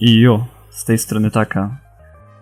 I jo, z tej strony taka.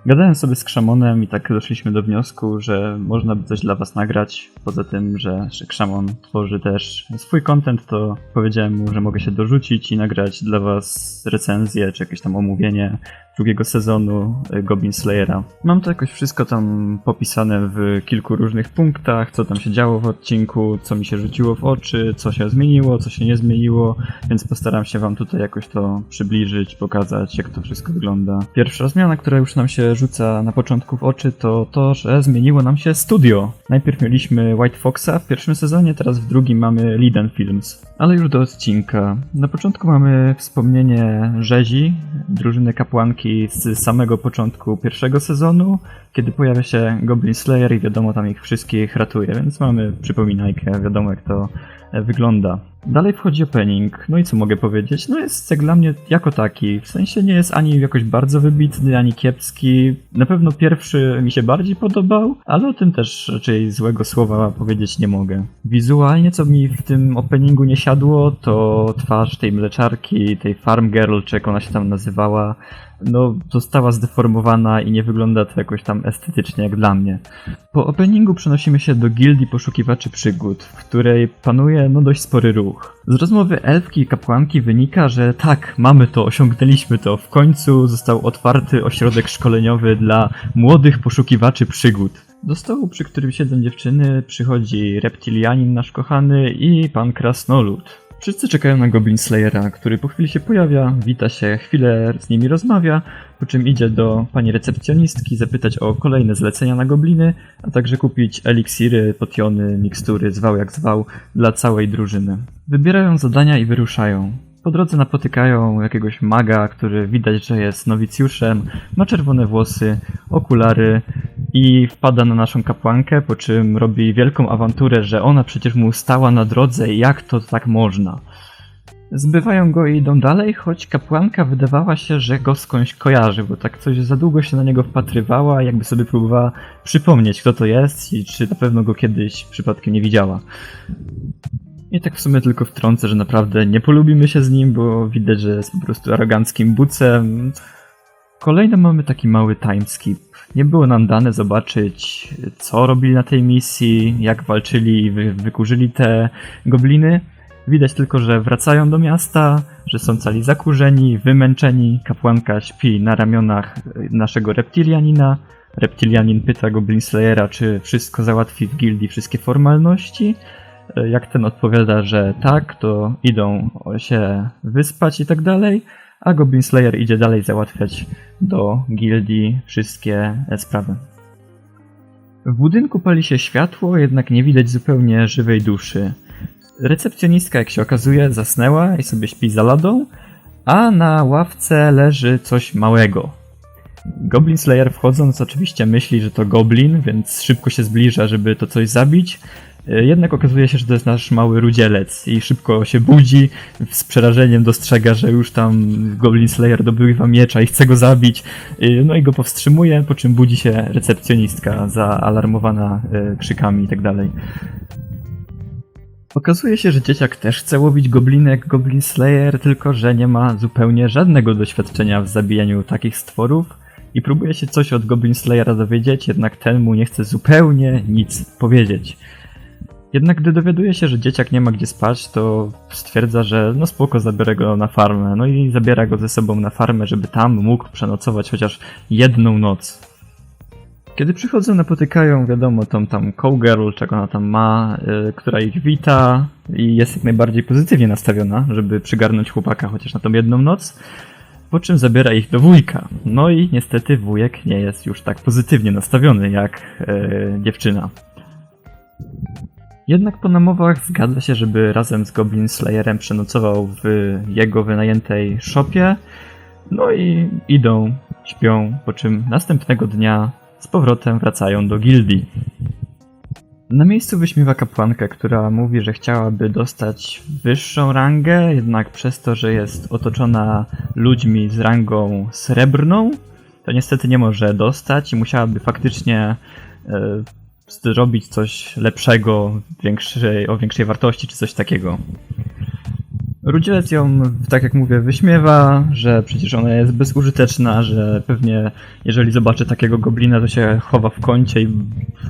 Gadałem sobie z Krzamonem i tak doszliśmy do wniosku, że można by coś dla was nagrać. Poza tym, że, Krzamon tworzy też swój content, to powiedziałem mu, że mogę się dorzucić i nagrać dla was recenzję, czy jakieś tam omówienie drugiego sezonu y, Goblin Slayera. Mam to jakoś wszystko tam popisane w kilku różnych punktach, co tam się działo w odcinku, co mi się rzuciło w oczy, co się zmieniło, co się nie zmieniło, więc postaram się wam tutaj jakoś to przybliżyć, pokazać, jak to wszystko wygląda. Pierwsza zmiana, która już nam się rzuca na początku w oczy, to to, że zmieniło nam się studio. Najpierw mieliśmy White Foxa w pierwszym sezonie, teraz w drugim mamy Liden Films. Ale już do odcinka. Na początku mamy wspomnienie Rzezi, drużyny kapłanki z samego początku pierwszego sezonu, kiedy pojawia się Goblin Slayer i wiadomo tam ich wszystkich ratuje, więc mamy przypominajkę, wiadomo jak to e, wygląda. Dalej wchodzi opening, no i co mogę powiedzieć? No jest jak dla mnie jako taki, w sensie nie jest ani jakoś bardzo wybitny, ani kiepski. Na pewno pierwszy mi się bardziej podobał, ale o tym też raczej złego słowa powiedzieć nie mogę. Wizualnie co mi w tym openingu nie siadło, to twarz tej mleczarki, tej farm girl, czy jak ona się tam nazywała, no została zdeformowana i nie wygląda to jakoś tam estetycznie jak dla mnie. Po openingu przenosimy się do gildii poszukiwaczy przygód, w której panuje no dość spory ruch. Z rozmowy elfki i kapłanki wynika, że tak, mamy to, osiągnęliśmy to. W końcu został otwarty ośrodek szkoleniowy dla młodych poszukiwaczy przygód. Do stołu, przy którym siedzą dziewczyny, przychodzi reptilianin nasz kochany i pan Krasnolud. Wszyscy czekają na Goblin Slayera, który po chwili się pojawia, wita się, chwilę z nimi rozmawia, po czym idzie do pani recepcjonistki zapytać o kolejne zlecenia na gobliny, a także kupić eliksiry, potiony, mikstury, zwał jak zwał, dla całej drużyny. Wybierają zadania i wyruszają. Po drodze napotykają jakiegoś maga, który widać, że jest nowicjuszem, ma czerwone włosy, okulary i wpada na naszą kapłankę, po czym robi wielką awanturę, że ona przecież mu stała na drodze jak to tak można. Zbywają go i idą dalej, choć kapłanka wydawała się, że go skądś kojarzy, bo tak coś za długo się na niego wpatrywała, jakby sobie próbowała przypomnieć, kto to jest i czy na pewno go kiedyś przypadkiem nie widziała. I tak w sumie tylko wtrącę, że naprawdę nie polubimy się z nim, bo widać, że jest po prostu aroganckim bucem. Kolejno mamy taki mały timeskip. Nie było nam dane zobaczyć, co robili na tej misji, jak walczyli i wy wykurzyli te gobliny. Widać tylko, że wracają do miasta, że są cali zakurzeni, wymęczeni. Kapłanka śpi na ramionach naszego reptilianina. Reptilianin pyta Goblin Slayera, czy wszystko załatwi w gildii, wszystkie formalności. Jak ten odpowiada, że tak, to idą się wyspać i tak dalej, a Goblin Slayer idzie dalej załatwiać do gildii wszystkie sprawy. W budynku pali się światło, jednak nie widać zupełnie żywej duszy. Recepcjonistka, jak się okazuje, zasnęła i sobie śpi za ladą, a na ławce leży coś małego. Goblin Slayer wchodząc oczywiście myśli, że to goblin, więc szybko się zbliża, żeby to coś zabić. Jednak okazuje się, że to jest nasz mały rudzielec i szybko się budzi, z przerażeniem dostrzega, że już tam Goblin Slayer dobywa miecza i chce go zabić, no i go powstrzymuje, po czym budzi się recepcjonistka zaalarmowana e, krzykami i tak dalej. Okazuje się, że dzieciak też chce łowić gobliny jak Goblin Slayer, tylko że nie ma zupełnie żadnego doświadczenia w zabijaniu takich stworów i próbuje się coś od Goblin Slayera dowiedzieć, jednak ten mu nie chce zupełnie nic powiedzieć. Jednak gdy dowiaduje się, że dzieciak nie ma gdzie spać, to stwierdza, że no spoko, zabiorę go na farmę. No i zabiera go ze sobą na farmę, żeby tam mógł przenocować chociaż jedną noc. Kiedy przychodzą, napotykają, wiadomo, tą tam cowgirl, czego ona tam ma, yy, która ich wita i jest jak najbardziej pozytywnie nastawiona, żeby przygarnąć chłopaka chociaż na tą jedną noc. Po czym zabiera ich do wujka. No i niestety wujek nie jest już tak pozytywnie nastawiony jak yy, dziewczyna. Jednak po namowach zgadza się, żeby razem z Goblin Slayerem przenocował w jego wynajętej szopie. No i idą, śpią, po czym następnego dnia z powrotem wracają do gildii. Na miejscu wyśmiewa kapłankę, która mówi, że chciałaby dostać wyższą rangę, jednak przez to, że jest otoczona ludźmi z rangą srebrną, to niestety nie może dostać i musiałaby faktycznie e, zrobić coś lepszego, większej, o większej wartości, czy coś takiego. Rudzielec ją, tak jak mówię, wyśmiewa, że przecież ona jest bezużyteczna, że pewnie jeżeli zobaczy takiego goblina, to się chowa w kącie i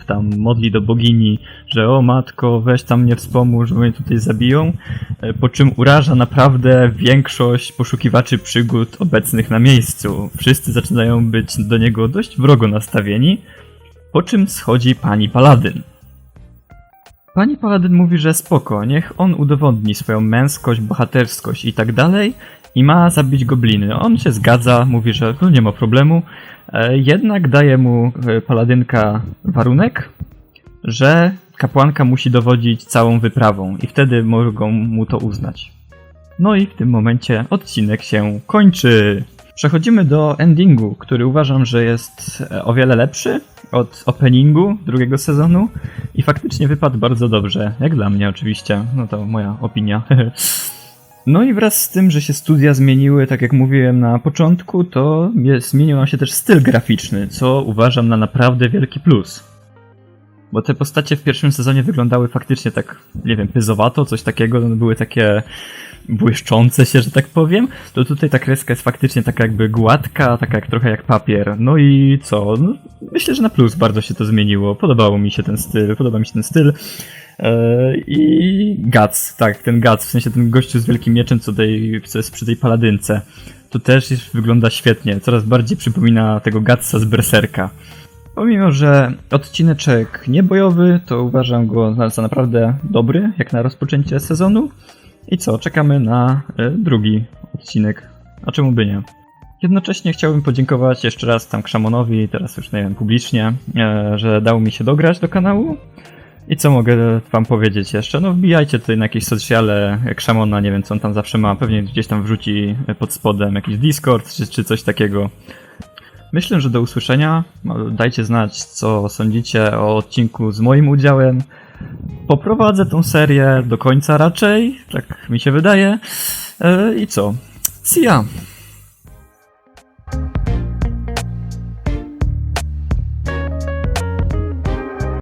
tam modli do bogini, że o matko, weź tam mnie wspomóż, bo mnie tutaj zabiją. E, Po czym uraża naprawdę większość poszukiwaczy przygód obecnych na miejscu. Wszyscy zaczynają być do niego dość wrogo nastawieni, po czym schodzi pani Paladyn. Pani Paladyn mówi, że spoko, niech on udowodni swoją męskość, bohaterskość i tak dalej i ma zabić gobliny. On się zgadza, mówi, że no nie ma problemu, e, jednak daje mu e, Paladynka warunek, że kapłanka musi dowodzić całą wyprawą i wtedy mogą mu to uznać. No i w tym momencie odcinek się kończy. Przechodzimy do endingu, który uważam, że jest e, o wiele lepszy od openingu drugiego sezonu i faktycznie wypadł bardzo dobrze, jak dla mnie oczywiście, no to moja opinia. No i wraz z tym, że się studia zmieniły, tak jak mówiłem na początku, to zmienił nam się też styl graficzny, co uważam na naprawdę wielki plus. Bo te postacie w pierwszym sezonie wyglądały faktycznie tak, nie wiem, pyzowato, coś takiego, no były takie błyszczące się, że tak powiem, to tutaj ta kreska jest faktycznie taka jakby gładka, taka jak, trochę jak papier. No i co? No, myślę, że na plus bardzo się to zmieniło. Podobało mi się ten styl, podoba mi się ten styl. Eee, I Guts, tak, ten Guts, w sensie ten gościu z wielkim mieczem, co, tej, co jest przy tej paladynce. To też jest, wygląda świetnie, coraz bardziej przypomina tego Gutsa z Berserka. Pomimo, że odcineczek niebojowy, to uważam go za naprawdę dobry, jak na rozpoczęcie sezonu. I co, czekamy na e, drugi odcinek. A czemu by nie? Jednocześnie chciałbym podziękować jeszcze raz tam Krzamonowi, teraz już nie wiem, publicznie, e, że dał mi się dograć do kanału. I co mogę wam powiedzieć jeszcze? No wbijajcie tutaj na jakieś sociale Krzamona, nie wiem co on tam zawsze ma, pewnie gdzieś tam wrzuci pod spodem jakiś Discord czy, czy coś takiego. Myślę, że do usłyszenia. Dajcie znać, co sądzicie o odcinku z moim udziałem. Poprowadzę tą serię do końca raczej, tak mi się wydaje. E, I co? See ya!